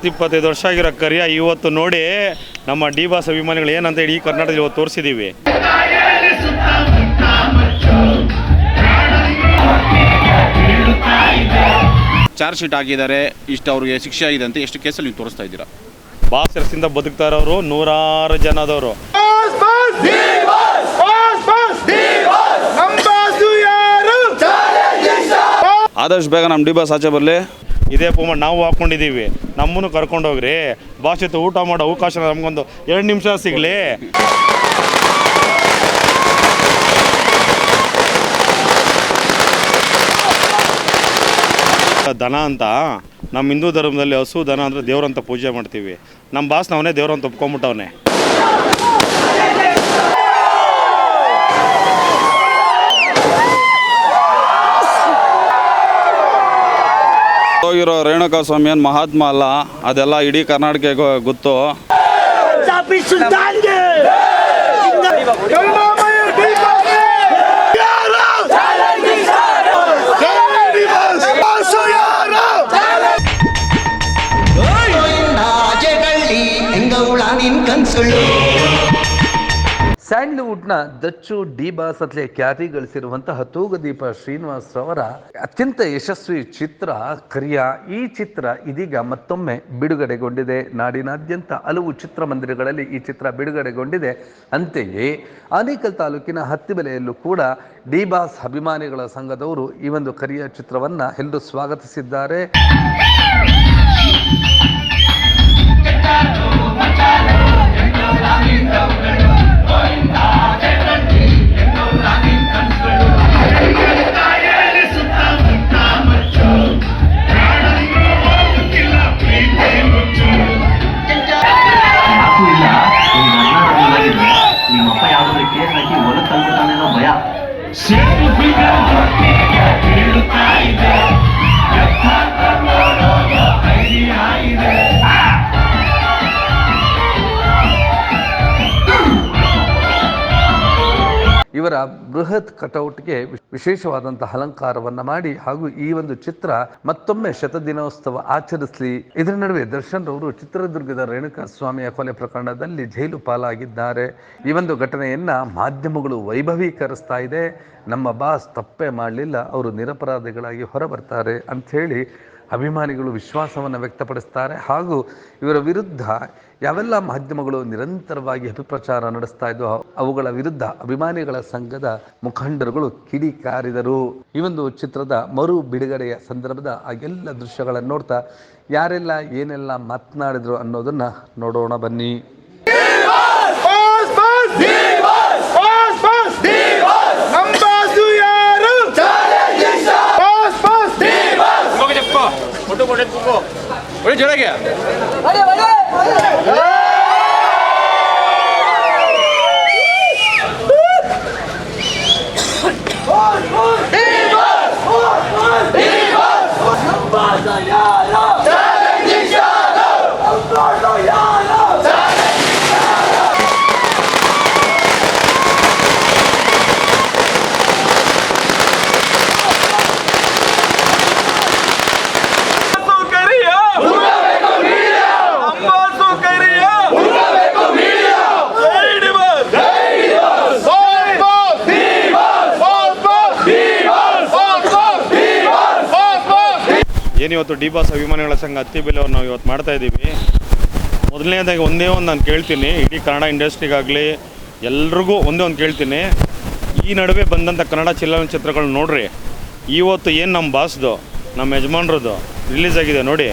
ಇಪ್ಪತ್ತು ಇಪ್ಪತ್ತೈದು ವರ್ಷ ಆಗಿರೋ ಕರಿಯ ಇವತ್ತು ನೋಡಿ ನಮ್ಮ ಡಿ ಬಾಸ್ ಅಭಿಮಾನಿಗಳು ಏನಂತ ಹೇಳಿ ಈ ಕರ್ನಾಟಕದಲ್ಲಿ ಇವತ್ತು ತೋರಿಸಿದ್ದೀವಿ ಚಾರ್ಜ್ ಶೀಟ್ ಹಾಕಿದ್ದಾರೆ ಇಷ್ಟು ಅವ್ರಿಗೆ ಶಿಕ್ಷೆ ಆಗಿದೆ ಅಂತ ಎಷ್ಟು ಕೇಸಲ್ಲಿ ನೀವು ತೋರಿಸ್ತಾ ಇದ್ದೀರಾ? ಬಾಸ್ ಬದುಕ್ತಾ ಇರೋರು ನೂರಾರು ಜನದವರು. ಆದಷ್ಟು ಬೇಗ ನಮ್ಮ ಡಿ ಬಾಸ್ ಆಚೆ ಬರಲಿ. ಇದೇ ಪೂಮ ನಾವು ಹಾಕೊಂಡಿದ್ದೀವಿ. ನಮ್ಮನ್ನು ಕರ್ಕೊಂಡೋಗ್ರಿ ಬಾಸ್ ಊಟ ಮಾಡೋ ಅವಕಾಶ ನಮಗೊಂದು ಎರಡು ನಿಮಿಷ ಸಿಗಲಿ. ದನ ಅಂತ ನಮ್ಮ ಹಿಂದೂ ಧರ್ಮದಲ್ಲಿ ಹಸು, ದನ ಅಂದರೆ ದೇವ್ರಂತ ಪೂಜೆ ಮಾಡ್ತೀವಿ. ನಮ್ಮ ಬಾಸ್ ಅವನೇ ದೇವ್ರಂತ ಒಪ್ಕೊಂಬಿಟ್ಟವನೆ. ಹೋಗಿರೋ ರೇಣುಕಾ ಸ್ವಾಮಿ ಏನು ಮಹಾತ್ಮ ಅಲ್ಲ? ಅದೆಲ್ಲ ಇಡೀ ಕರ್ನಾಟಕ ಗೊತ್ತು. ಚಾಪಿ ಸ್ಯಾಂಡ್ಲ್ವುಡ್ನ ದಚ್ಚು ಡಿ ಬಾಸ್ ಖ್ಯಾತಿ ಗಳಿಸಿರುವಂತಹ ತೂಗದೀಪ ಶ್ರೀನಿವಾಸ್ ರವರ ಅತ್ಯಂತ ಯಶಸ್ವಿ ಚಿತ್ರ ಕರಿಯ ಈ ಚಿತ್ರ ಇದೀಗ ಮತ್ತೊಮ್ಮೆ ಬಿಡುಗಡೆಗೊಂಡಿದೆ. ನಾಡಿನಾದ್ಯಂತ ಹಲವು ಚಿತ್ರಮಂದಿರಗಳಲ್ಲಿ ಈ ಚಿತ್ರ ಬಿಡುಗಡೆಗೊಂಡಿದೆ. ಅಂತೆಯೇ ಆನೇಕಲ್ ತಾಲೂಕಿನ ಹತ್ತಿಬೆಲೆಯಲ್ಲೂ ಕೂಡ ಡಿ ಬಾಸ್ ಅಭಿಮಾನಿಗಳ ಸಂಘದವರು ಈ ಒಂದು ಕರಿಯ ಚಿತ್ರವನ್ನ ಎಲ್ಲರೂ ಸ್ವಾಗತಿಸಿದ್ದಾರೆ. ಇವರ ಬೃಹತ್ ಕಟೌಟ್ಗೆ ವಿಶೇಷವಾದಂತಹ ಅಲಂಕಾರವನ್ನ ಮಾಡಿ ಹಾಗೂ ಈ ಒಂದು ಚಿತ್ರ ಮತ್ತೊಮ್ಮೆ ಶತದಿನೋತ್ಸವ ಆಚರಿಸಲಿ. ಇದರ ನಡುವೆ ದರ್ಶನ್ ರವರು ಚಿತ್ರದುರ್ಗದ ರೇಣುಕಾ ಸ್ವಾಮಿಯ ಕೊಲೆ ಪ್ರಕರಣದಲ್ಲಿ ಜೈಲು ಪಾಲಾಗಿದ್ದಾರೆ. ಈ ಒಂದು ಘಟನೆಯನ್ನ ಮಾಧ್ಯಮಗಳು ವೈಭವೀಕರಿಸ್ತಾ ಇದೆ. ನಮ್ಮ ಬಾಸ್ ತಪ್ಪೇ ಮಾಡಲಿಲ್ಲ. ಅವರು ನಿರಪರಾಧಿಗಳಾಗಿ ಹೊರಬರ್ತಾರೆ ಅಂಥೇಳಿ ಅಭಿಮಾನಿಗಳು ವಿಶ್ವಾಸವನ್ನು ವ್ಯಕ್ತಪಡಿಸ್ತಾರೆ. ಹಾಗೂ ಇವರ ವಿರುದ್ಧ ಯಾವೆಲ್ಲ ಮಾಧ್ಯಮಗಳು ನಿರಂತರವಾಗಿ ಅಭಿಪ್ರಚಾರ ನಡೆಸ್ತಾ ಇದ್ದೋ ಅವುಗಳ ವಿರುದ್ಧ ಅಭಿಮಾನಿಗಳ ಸಂಘದ ಮುಖಂಡರುಗಳು ಕಿಡಿಕಾರಿದರು. ಈ ಒಂದು ಚಿತ್ರದ ಮರು ಬಿಡುಗಡೆಯ ಸಂದರ್ಭದ ಆ ಎಲ್ಲ ದೃಶ್ಯಗಳನ್ನು ನೋಡ್ತಾ, ಯಾರೆಲ್ಲ ಏನೆಲ್ಲ ಮಾತನಾಡಿದ್ರು ಅನ್ನೋದನ್ನ ನೋಡೋಣ ಬನ್ನಿ. बड़े तुमको बड़े चला गया ಏನಿವತ್ತು ಡಿ ಬಾಸ್ ಅಭಿಮಾನಿಗಳ ಸಂಘ ಹತ್ತಿ ಬೆಲೆ ನಾವು ಇವತ್ತು ಮಾಡ್ತಾ ಇದ್ದೀವಿ. ಮೊದಲನೇದಾಗಿ ಒಂದೇ ಒಂದು ನಾನು ಕೇಳ್ತೀನಿ, ಇಡೀ ಕನ್ನಡ ಇಂಡಸ್ಟ್ರಿಗಾಗಲಿ ಎಲ್ರಿಗೂ ಒಂದೇ ಒಂದು ಕೇಳ್ತೀನಿ. ಈ ನಡುವೆ ಬಂದಂಥ ಕನ್ನಡ ಚಲನಚಿತ್ರಗಳು ನೋಡ್ರಿ, ಇವತ್ತು ಏನು ನಮ್ಮ ಬಾಸ್ದು ನಮ್ಮ ಯಜಮಾನ್ರದ್ದು ರಿಲೀಸ್ ಆಗಿದೆ ನೋಡಿ.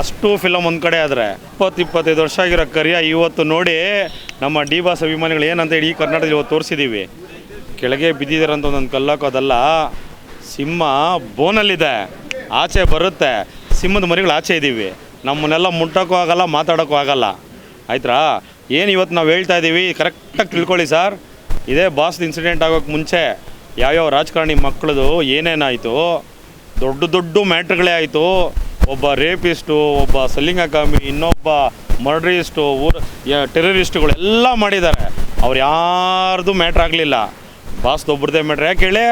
ಅಷ್ಟು ಫಿಲಮ್ ಒಂದು ಕಡೆ ಆದರೆ ಇಪ್ಪತ್ತು, ಇಪ್ಪತ್ತೈದು ವರ್ಷ ಆಗಿರೋ ಕರಿಯ ಇವತ್ತು ನೋಡಿ ನಮ್ಮ ಡಿ ಬಾಸ್ ಅಭಿಮಾನಿಗಳು ಏನಂತ ಇಡೀ ಕರ್ನಾಟಕದಲ್ಲಿ ಇವತ್ತು ತೋರಿಸಿದ್ದೀವಿ ಕೆಳಗೆ ಬಿದ್ದಿದ್ದೀರಂತ ಒಂದೊಂದು ಕಲ್ಲಾಕೋದಲ್ಲ ಸಿಂಹ ಬೋನಲ್ಲಿದೆ. ಆಚೆ ಬರುತ್ತೆ. ಸಿಂಹದ ಮರಿಗಳು ಆಚೆ ಇದ್ದೀವಿ. ನಮ್ಮನ್ನೆಲ್ಲ ಮುಟ್ಟೋಕ್ಕೂ ಆಗಲ್ಲ, ಮಾತಾಡೋಕ್ಕೂ ಆಗಲ್ಲ. ಆಯ್ತಾ ಏನು ಇವತ್ತು ನಾವು ಹೇಳ್ತಾ ಇದ್ದೀವಿ ಕರೆಕ್ಟಾಗಿ ತಿಳ್ಕೊಳ್ಳಿ ಸರ್. ಇದೇ ಬಾಸ್ದು ಇನ್ಸಿಡೆಂಟ್ ಆಗೋಕ್ಕೆ ಮುಂಚೆ ಯಾವ್ಯಾವ ರಾಜಕಾರಣಿ ಮಕ್ಕಳದು ಏನೇನಾಯಿತು? ದೊಡ್ಡ ದೊಡ್ಡ ಮ್ಯಾಟ್ರ್ಗಳೇ ಆಯಿತು. ಒಬ್ಬ ರೇಪಿಸ್ಟು ಒಬ್ಬ ಸಲಿಂಗಕಾಮಿ ಇನ್ನೊಬ್ಬ ಮರ್ಡ್ರಿಸ್ಟು ಊರ ಟೆರರಿಸ್ಟ್ಗಳು ಎಲ್ಲ ಮಾಡಿದ್ದಾರೆ. ಅವ್ರು ಯಾರ್ದು ಮ್ಯಾಟ್ರ್ ಆಗಲಿಲ್ಲ. ಬಾಸ್ದೊಬ್ಬರದೇ ಮ್ಯಾಟ್ರ್. ಯಾಕೆ ಹೇಳಿ?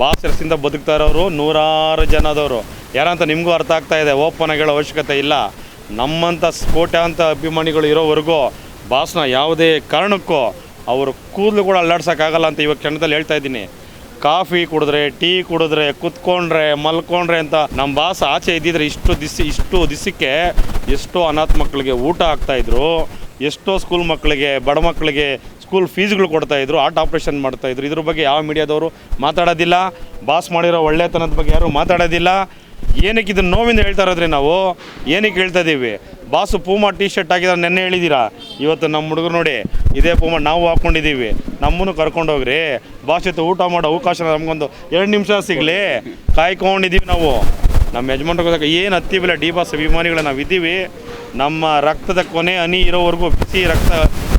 ಬಾಸ್ ಹೆಸರಿಂದ ಬದುಕ್ತಾ ಇರೋರು ನೂರಾರು ಜನದವರು. ಯಾರಂತ ನಿಮಗೂ ಅರ್ಥ ಆಗ್ತಾ ಇದೆ? ಓಪನ್ ಆಗಿ ಅವಶ್ಯಕತೆ ಇಲ್ಲ. ನಮ್ಮಂಥ ಅಂತ ಅಭಿಮಾನಿಗಳು ಇರೋವರೆಗೂ ಬಾಸ್ನ ಯಾವುದೇ ಕಾರಣಕ್ಕೂ ಅವರು ಕೂದಲು ಕೂಡ ಅಲ್ಲಾಡ್ಸೋಕ್ಕಾಗಲ್ಲ ಅಂತ ಇವಾಗ ಕ್ಷಣದಲ್ಲಿ ಹೇಳ್ತಾ ಇದ್ದೀನಿ. ಕಾಫಿ ಕುಡಿದ್ರೆ, ಟೀ ಕುಡಿದ್ರೆ, ಕುತ್ಕೊಂಡ್ರೆ, ಮಲ್ಕೊಂಡ್ರೆ ಅಂತ ನಮ್ಮ ಬಾಸ್ ಆಚೆ ಇದ್ದಿದ್ರೆ ಇಷ್ಟು ದಿಸಿ, ಇಷ್ಟು ದಿಸಕ್ಕೆ ಎಷ್ಟೋ ಅನಾಥ ಮಕ್ಕಳಿಗೆ ಊಟ ಆಗ್ತಾಯಿದ್ರು ಎಷ್ಟೋ ಸ್ಕೂಲ್ ಮಕ್ಕಳಿಗೆ, ಬಡ ಮಕ್ಕಳಿಗೆ ಸ್ಕೂಲ್ ಫೀಸ್ಗಳು ಕೊಡ್ತಾಯಿದ್ರು ಆರ್ಟ್ ಆಪ್ರೇಷನ್ ಮಾಡ್ತಾಯಿದ್ರು ಇದ್ರ ಬಗ್ಗೆ ಯಾವ ಮೀಡಿಯಾದವರು ಮಾತಾಡೋದಿಲ್ಲ. ಬಾಸ್ ಮಾಡಿರೋ ಒಳ್ಳೆತನದ ಬಗ್ಗೆ ಯಾರು ಮಾತಾಡೋದಿಲ್ಲ. ಏನಕ್ಕೆ ಇದನ್ನು ನೋವಿಂದ ಹೇಳ್ತಾ ಇರೋದ್ರಿ ನಾವು? ಏನಕ್ಕೆ ಹೇಳ್ತಾ ಇದ್ದೀವಿ ಬಾಸು ಪೂಮಾ ಟೀ ಶರ್ಟ್ ಹಾಕಿದ್ರೆ, ನೆನ್ನೆ ಹೇಳಿದ್ದೀರಾ ಇವತ್ತು ನಮ್ಮ ಹುಡುಗರು ನೋಡಿ, ಇದೇ ಪೂಮಾ ನಾವು ಹಾಕ್ಕೊಂಡಿದ್ದೀವಿ ನಮ್ಮನ್ನು ಕರ್ಕೊಂಡು ಹೋಗ್ರಿ. ಬಾಸ್ ಜೊತೆ ಊಟ ಮಾಡೋ ಅವಕಾಶ ನಮಗೊಂದು ಎರಡು ನಿಮಿಷ ಸಿಗಲಿ. ಕಾಯ್ಕೊಂಡಿದ್ದೀವಿ ನಾವು. ನಮ್ಮ ಯಜಮಾನ್ರಿಗೆ ಏನು ಹತ್ತಿವಿಲ್ಲ ಡಿ ಬಾಸ್ ಅಭಿಮಾನಿಗಳು ನಾವು ಇದ್ದೀವಿ. ನಮ್ಮ ರಕ್ತದ ಕೊನೆ ಹನಿ ಇರೋವರೆಗೂ, ಬಿಸಿ ರಕ್ತ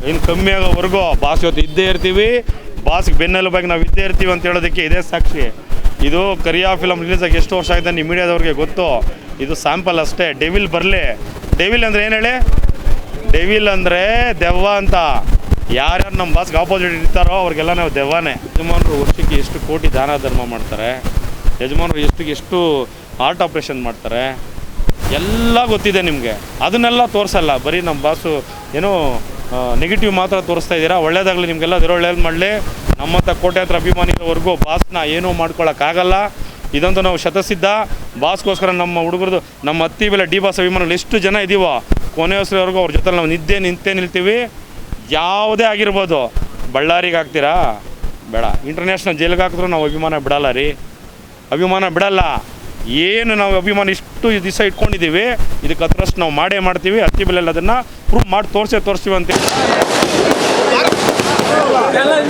ಏನು ಕಮ್ಮಿ ಆಗೋವರೆಗೂ ಬಾಸ್ ಜೊತೆ ಇದ್ದೇ ಇರ್ತೀವಿ. ಬಾಸ್ಗೆ ಬೆನ್ನೆಲುಬಾಗಿ ನಾವು ಇದ್ದೇ ಇರ್ತೀವಿ ಅಂತ ಹೇಳೋದಕ್ಕೆ ಇದೇ ಸಾಕ್ಷಿ. ಇದು ಕರಿಯಾ ಫಿಲಮ್ ರಿಲೀಸ್ ಆಗಿ ಎಷ್ಟು ವರ್ಷ ಆಗಿದೆ ನಿಮ್ಮ ಮೀಡಿಯಾದವ್ರಿಗೆ ಗೊತ್ತು. ಇದು ಸ್ಯಾಂಪಲ್ ಅಷ್ಟೇ. ಡೆವಿಲ್ ಬರಲಿ. ಡೆವಿಲ್ ಅಂದರೆ ಏನು ಹೇಳಿ? ಡೆವಿಲ್ ಅಂದರೆ ದೆವ್ವ ಅಂತ. ಯಾರ್ಯಾರು ನಮ್ಮ ಬಾಸ್ಗೆ ಆಪೋಸಿಟ್ ಇರ್ತಾರೋ ಅವ್ರಿಗೆಲ್ಲ ನಾವು ದೆವ್ವನೇ. ಯಜಮಾನರು ವರ್ಷಕ್ಕೆ ಎಷ್ಟು ಕೋಟಿ ದಾನ ಧರ್ಮ ಮಾಡ್ತಾರೆ. ಯಜಮಾನರು ಎಷ್ಟಿಗೆ ಎಷ್ಟು ಹಾರ್ಟ್ ಆಪ್ರೇಷನ್ ಮಾಡ್ತಾರೆ. ಎಲ್ಲ ಗೊತ್ತಿದೆ ನಿಮಗೆ. ಅದನ್ನೆಲ್ಲ ತೋರಿಸಲ್ಲ. ಬರೀ ನಮ್ಮ ಬಾಸು ಏನೋ ನೆಗೆಟಿವ್ ಮಾತ್ರ ತೋರಿಸ್ತಾ ಇದ್ದೀರಾ? ಒಳ್ಳೇದಾಗಲಿ ನಿಮಗೆಲ್ಲ. ಅದ್ರ ಒಳ್ಳೇದು ಮಾಡಲಿ. ನಮ್ಮಂಥ ಕೋಟ್ಯಾಂತರ ಅಭಿಮಾನಿಗಳವರೆಗೂ ಬಾಸ್ನ ಏನೂ ಮಾಡ್ಕೊಳ್ಳೋಕ್ಕಾಗಲ್ಲ ಇದಂತೂ ನಾವು ಶತಸಿದ್ಧ. ಬಾಸ್ಗೋಸ್ಕರ ನಮ್ಮ ಹುಡುಗರದು, ನಮ್ಮ ಅತ್ತಿ ಬೆಲೆ ಡಿ ಬಾಸ್ ಅಭಿಮಾನಿಗಳು ಎಷ್ಟು ಜನ ಇದೀವೋ ಕೊನೆಯವರೆಗೂ ಅವ್ರ ಜೊತೆ ನಾವು ನಿದ್ದೆ ನಿಂತೇ ನಿಲ್ತೀವಿ. ಯಾವುದೇ ಆಗಿರ್ಬೋದು. ಬಳ್ಳಾರಿಗೆ ಹಾಕ್ತೀರಾ? ಬೇಡ. ಇಂಟರ್ನ್ಯಾಷನಲ್ ಜೈಲಿಗೆ ಹಾಕಿದ್ರು ನಾವು ಅಭಿಮಾನ ಬಿಡಲ್ಲ ರೀ. ಅಭಿಮಾನ ಬಿಡಲ್ಲ. ಏನು ನಾವು ಅಭಿಮಾನ ಇಷ್ಟು ದಿವಸ ಇಟ್ಕೊಂಡಿದ್ದೀವಿ. ಇದಕ್ಕೆ ಹತ್ರಷ್ಟು ನಾವು ಮಾಡೇ ಮಾಡ್ತೀವಿ. ಹತ್ತಿ ಬೆಲೆಯಲ್ಲಿ ಅದನ್ನು ಪ್ರೂವ್ ಮಾಡಿ ತೋರಿಸೇ ತೋರಿಸ್ತೀವಿ ಅಂತೇಳಿ Gel lan.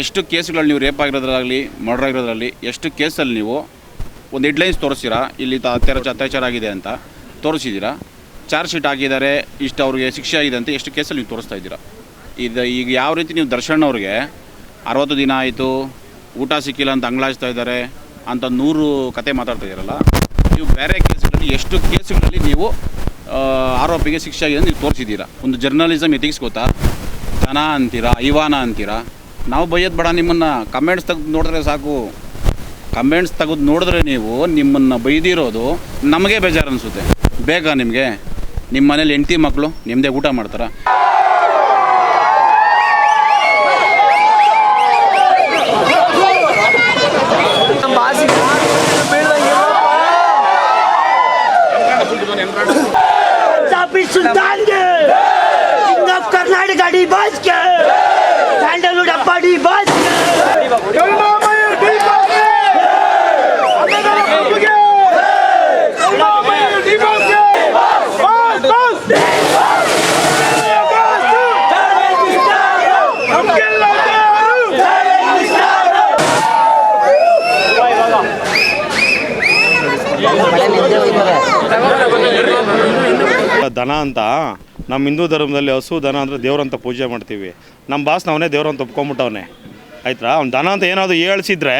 ಎಷ್ಟು ಕೇಸ್ಗಳಲ್ಲಿ ನೀವು ರೇಪ್ ಆಗಿರೋದ್ರಾಗಲಿ ಮರ್ಡರ್ ಆಗಿರೋದ್ರಲ್ಲಿ, ಎಷ್ಟು ಕೇಸಲ್ಲಿ ನೀವು ಒಂದು ಹೆಡ್ಲೈನ್ಸ್ ತೋರಿಸ್ತೀರಾ? ಇಲ್ಲಿ ತ- ಅತ್ಯಾಚಾರ ಅತ್ಯಾಚಾರ ಆಗಿದೆ ಅಂತ ತೋರಿಸಿದ್ದೀರಾ? ಚಾರ್ಜ್ ಶೀಟ್ ಆಗಿದ್ದಾರೆ ಇಷ್ಟು ಅವ್ರಿಗೆ ಶಿಕ್ಷೆ ಆಗಿದೆ ಅಂತ ಎಷ್ಟು ಕೇಸಲ್ಲಿ ನೀವು ತೋರಿಸ್ತಾ ಇದ್ದೀರಾ? ಇದು ಈಗ ಯಾವ ರೀತಿ ನೀವು ದರ್ಶನ್ ಅವ್ರಿಗೆ ಅರವತ್ತು ದಿನ ಆಯಿತು, ಊಟ ಸಿಕ್ಕಿಲ್ಲ ಅಂತ ಅಂಗ್ಲಾಯಿಸ್ತಾ ಇದ್ದಾರೆ ಅಂತ ನೂರು ಕತೆ ಮಾತಾಡ್ತಾ ಇದ್ದೀರಲ್ಲ, ನೀವು ಬೇರೆ ಕೇಸ್ಗಳಲ್ಲಿ ಎಷ್ಟು ಕೇಸ್ಗಳಲ್ಲಿ ನೀವು ಆರೋಪಿಗೆ ಶಿಕ್ಷೆ ಆಗಿದೆ ನೀವು ತೋರಿಸಿದ್ದೀರಾ? ಒಂದು ಜರ್ನಲಿಸಮ್ ಎಥಿಕ್ಸ್ ಗೊತ್ತಾ? ಅಂತೀರಾ, ಐವಾನ ಅಂತೀರಾ? ನಾವು ಬೈಯೋದು ಬೇಡ, ನಿಮ್ಮನ್ನು ಕಮೆಂಟ್ಸ್ ತೆಗೆದು ನೋಡಿದ್ರೆ ಸಾಕು. ಕಮೆಂಟ್ಸ್ ತೆಗೆದು ನೋಡಿದ್ರೆ ನೀವು ನಿಮ್ಮನ್ನು ಬೈದಿರೋದು ನಮಗೆ ಬೇಜಾರು ಅನಿಸುತ್ತೆ ಬೇಗ ನಿಮಗೆ. ನಿಮ್ಮ ಮನೇಲಿ ಹೆಂಡ್ತಿ ಮಕ್ಕಳು ನಿಮ್ಮದೇ ಊಟ ಮಾಡ್ತಾರೆ. ಸುಲ್ತಾನ್ಗೆ ಕಿಂಗ್ ಆಫ್ ಕರ್ನಾಟಕ ಡಿ ಬಾಸ್ಗೆ ಸ್ಯಾಂಡಲ್ವುಡ್ ಅಪ್ಪ ಡಿ ಬಾಸ್ಗೆ ಕರುಣಾಮಯ ಡಿ ಬಾಸ್ಗೆ ಅನ್ನದಾನ ಪ್ರಭುಗೆ ಕರುಣಾಮಯ ಡಿ ಬಾಸ್ಗೆ ಬಾಸ್ ಬಾಸ್ ನಮ್ಗೆಲ್ಲ ದೇವರು ದನ ಅಂತ ನಮ್ಮ ಹಿಂದೂ ಧರ್ಮದಲ್ಲಿ ಹಸು ದನ ಅಂದರೆ ದೇವ್ರಂತ ಪೂಜೆ ಮಾಡ್ತೀವಿ. ನಮ್ಮ ಬಾಸ್ನವನೇ ಅವನೇ ದೇವ್ರು ಅಂತ ಒಪ್ಕೊಂಬಿಟ್ಟವನೆ. ಆಯ್ತಾ ಅವ್ನು ದನ ಅಂತ ಏನಾದರೂ ಹೇಳ್ಸಿದ್ರೆ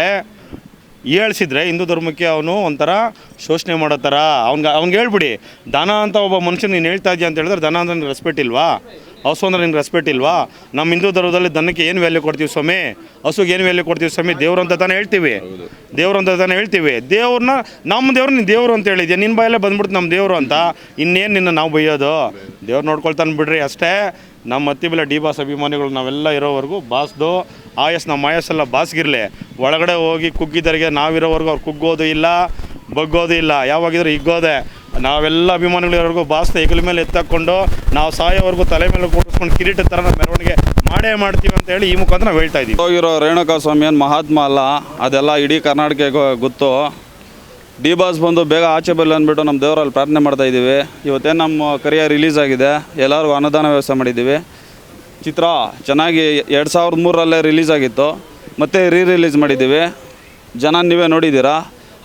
ಹೇಳ್ಸಿದ್ರೆ ಹಿಂದೂ ಧರ್ಮಕ್ಕೆ ಅವನು ಒಂಥರ ಶೋಷಣೆ ಮಾಡೋ ಥರ. ಅವ್ನಿಗೆ ಅವ್ನಿಗೆ ಹೇಳ್ಬಿಡಿ, ದನ ಅಂತ ಒಬ್ಬ ಮನುಷ್ಯನ ನೀನು ಹೇಳ್ತಾ ಇದೆಯಾ ಅಂತ ಹೇಳಿದ್ರೆ ದನ ಅಂದ್ರೆ ರೆಸ್ಪೆಕ್ಟ್ ಇಲ್ವಾ? ಹಸು ಅಂದರೆ ನಿಮ್ಗೆ ರೆಸ್ಪೆಕ್ಟ್ ಇಲ್ವಾ? ನಮ್ಮ ಹಿಂದೂ ಧರ್ಮದಲ್ಲಿ ದನಕ್ಕೆ ಏನು ವ್ಯಾಲ್ಯೂ ಕೊಡ್ತೀವಿ ಸ್ವಾಮಿ? ಹಸುಗೆ ಏನು ವ್ಯಾಲ್ಯೂ ಕೊಡ್ತೀವಿ ಸ್ವಾಮಿ? ದೇವ್ರು ಅಂತ ತಾನೇ ಹೇಳ್ತೀವಿ. ದೇವ್ರು ಅಂತ ತಾನೇ ಹೇಳ್ತೀವಿ. ದೇವ್ರನ್ನ ನಮ್ಮ ದೇವ್ರು ನೀನು ದೇವ್ರು ಅಂತ ಹೇಳಿದ್ಯಾ? ನಿನ್ನ ಬಾಯಲ್ಲೇ ಬಂದ್ಬಿಡ್ತು ನಮ್ಮ ದೇವರು ಅಂತ. ಇನ್ನೇನು ನಿನ್ನ ನಾವು ಬೈಯೋದು? ದೇವ್ರು ನೋಡ್ಕೊಳ್ತಾನೆ ಬಿಡ್ರಿ ಅಷ್ಟೇ. ನಮ್ಮ ಅತ್ತಿ ಡಿ ಬಾಸ್ ಅಭಿಮಾನಿಗಳು ನಾವೆಲ್ಲ ಇರೋವರೆಗೂ ಬಾಸ್ದು ಆಯಸ್, ನಮ್ಮ ಆಯಸ್ಸೆಲ್ಲ ಬಾಸ್ಗಿರಲಿ. ಒಳಗಡೆ ಹೋಗಿ ಕುಗ್ಗಿದರಿಗೆ ನಾವಿರೋವರೆಗೂ ಅವ್ರು ಕುಗ್ಗೋದು ಇಲ್ಲ, ಬಗ್ಗೋದು ಇಲ್ಲ. ಯಾವಾಗಿದ್ರು ಹಿಗ್ಗೋದೆ. ನಾವೆಲ್ಲ ಅಭಿಮಾನಿಗಳಿರೋವರೆಗೂ ಬಾಸ್ನ ಹೆಗಲ ಮೇಲೆ ಎತ್ತಾಕೊಂಡು ನಾವು ಸಾಯೋವರೆಗೂ ತಲೆ ಮೇಲೆ ಕೂಡಿಸ್ಕೊಂಡು ಕಿರೀಟ ಥರ ನಾವು ಮೆರವಣಿಗೆ ಮಾಡೇ ಮಾಡ್ತೀವಿ ಅಂತ ಹೇಳಿ ಈ ಮುಖಾಂತರ ನಾವು ಹೇಳ್ತಾ ಇದ್ದೀವಿ. ಹೋಗಿರೋ ರೇಣುಕಾ ಸ್ವಾಮಿ ಏನು ಮಹಾತ್ಮ ಅಲ್ಲ ಅದೆಲ್ಲ ಇಡೀ ಕರ್ನಾಟಕಕ್ಕೆ ಗೊತ್ತು. ಡಿ ಬಾಸ್ ಬಂದು ಬೇಗ ಆಚೆ ಬರಲಿ ಅಂದ್ಬಿಟ್ಟು ನಮ್ಮ ದೇವರಲ್ಲಿ ಪ್ರಾರ್ಥನೆ ಮಾಡ್ತಾ ಇದ್ದೀವಿ. ಇವತ್ತೇನು ನಮ್ಮ ಕರಿಯರ್ ರಿಲೀಸ್ ಆಗಿದೆ. ಎಲ್ಲರಿಗೂ ಅನುದಾನ ವ್ಯವಸ್ಥೆ ಮಾಡಿದ್ದೀವಿ. ಚಿತ್ರ ಚೆನ್ನಾಗಿ ಎರಡು ಸಾವಿರದ ಮೂರರಲ್ಲೇ ರಿಲೀಸ್ ಆಗಿತ್ತು. ಮತ್ತೆ ರೀ ರಿಲೀಸ್ ಮಾಡಿದ್ದೀವಿ. ಜನ ನೀವೇ ನೋಡಿದ್ದೀರಾ.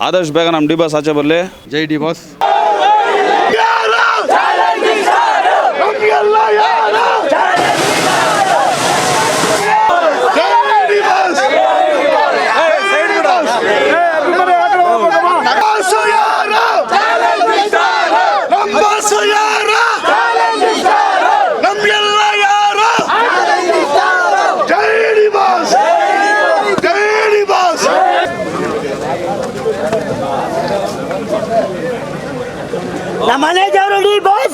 ಆದಷ್ಟು ಬೇಗ ನಮ್ಮ ಡಿ ಬಾಸ್ ಆಚೆ ಬರಲಿ. ಜೈ ಡಿ ಬಾಸ್ ನಮ್ಗೆಲ್ಲ ಯಾರು ಜೈ ಬಾಸ್ ನಮ್ಮ ಬಾಸು ಯಾರು ನಮ್ಮ ಬಾಸು ಯಾರು ನಮ್ಗೆಲ್ಲ ಯಾರು ಜೈ ಬಾಸ್ ಜೈ ಬಾಸ್ ನಮ್ಮ ಮನೆ ದೇವರು ಡಿ ಬಾಸ್